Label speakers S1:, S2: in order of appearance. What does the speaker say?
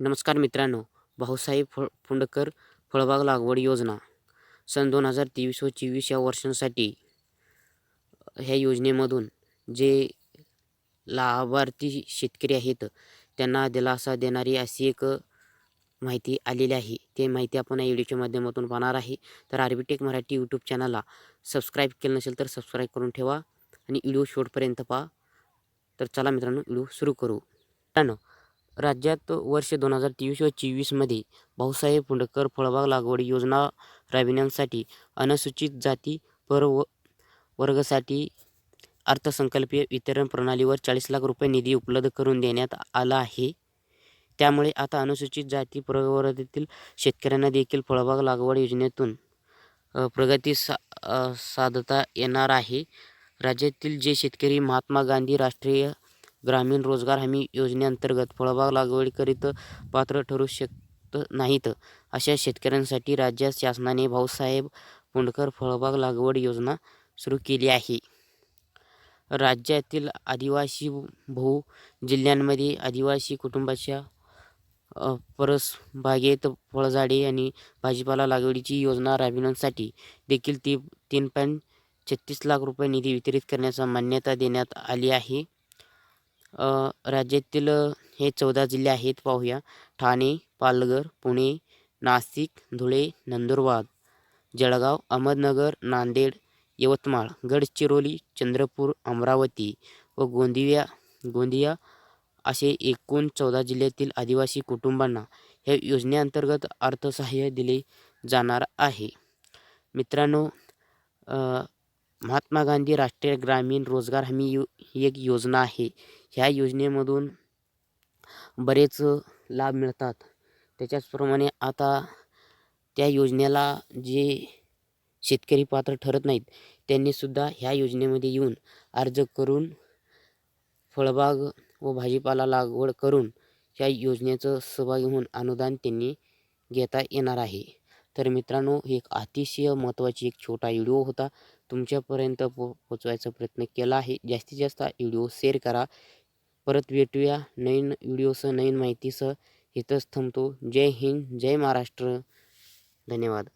S1: नमस्कार मित्रांनो भाऊसाहेब फळ फुंडकर फळबाग लागवड योजना सन दोन हजार तेवीस व चोवीस या वर्षांसाठी ह्या योजनेमधून जे लाभार्थी शेतकरी आहेत त्यांना दिलासा देणारी अशी एक माहिती आलेली आहे. ते माहिती आपण या व्हिडिओच्या माध्यमातून पाहणार आहे. तर आर्बिटेक मराठी यूट्यूब चॅनलला सबस्क्राईब केलं नसेल तर सबस्क्राईब करून ठेवा आणि व्हिडिओ शेवटपर्यंत पहा. तर चला मित्रांनो व्हिडिओ सुरू करू. मित्रांनो राज्यात वर्ष दोन हजार तेवीस व चोवीसमध्ये भाऊसाहेब पुंडकर फळबाग लागवड योजना राबविण्यासाठी अनुसूचित जाती पर व वर्गासाठी अर्थसंकल्पीय वितरण प्रणालीवर चाळीस लाख रुपये निधी उपलब्ध करून देण्यात आला आहे. त्यामुळे आता अनुसूचित जाती प्रवर्गातील शेतकऱ्यांना देखील फळबाग लागवड योजनेतून प्रगती सा साधता येणार आहे. राज्यातील जे शेतकरी महात्मा गांधी राष्ट्रीय ग्रामीण रोजगार हमी योजनेअंतर्गत फळबाग लागवडीकरित पात्र ठरू शकत नाहीत. अशा शेतकऱ्यांसाठी राज्य शासनाने भाऊसाहेब फुंडकर फळबाग लागवड योजना सुरू केली आहे. राज्यातील आदिवासी भाऊ जिल्ह्यांमध्ये आदिवासी कुटुंबाच्या परसबागेत फळझाडे आणि भाजीपाला लागवडीची योजना राबविण्यासाठी देखील ती तीन पॉईंट छत्तीस लाख रुपये निधी वितरित करण्याचा मान्यता देण्यात आली आहे. राज्यातील हे चौदा जिल्हे आहेत पाहूया. ठाणे पालघर पुणे नाशिक धुळे नंदुरबार जळगाव अहमदनगर नांदेड यवतमाळ गडचिरोली चंद्रपूर अमरावती व गोंदिया गोंदिया असे एकूण चौदा जिल्ह्यातील आदिवासी कुटुंबांना ह्या योजनेअंतर्गत अर्थसहाय्य दिले जाणार आहे. मित्रांनो महात्मा गांधी राष्ट्रीय ग्रामीण रोजगार हमी यो ही एक योजना आहे. ह्या योजनेमधून बरेच लाभ मिळतात. त्याच्याचप्रमाणे आता त्या योजनेला जे शेतकरी पात्र ठरत नाहीत त्यांनीसुद्धा ह्या योजनेमध्ये येऊन अर्ज करून फळबाग व भाजीपाला लागवड करून ह्या योजनेचं सहभागी होऊन अनुदान त्यांनी घेता येणार आहे. तर मित्रांनो ही एक अतिशय महत्त्वाची एक छोटा व्हिडिओ होता. तुमच्यापर्यंत पो पोचवायचा प्रयत्न केला आहे. जास्तीत जास्त व्हिडिओ शेअर करा. परत भेटूया नवीन व्हिडिओसह नवीन माहितीसह. इथंच थांबतो. जय हिंद जय महाराष्ट्र. धन्यवाद.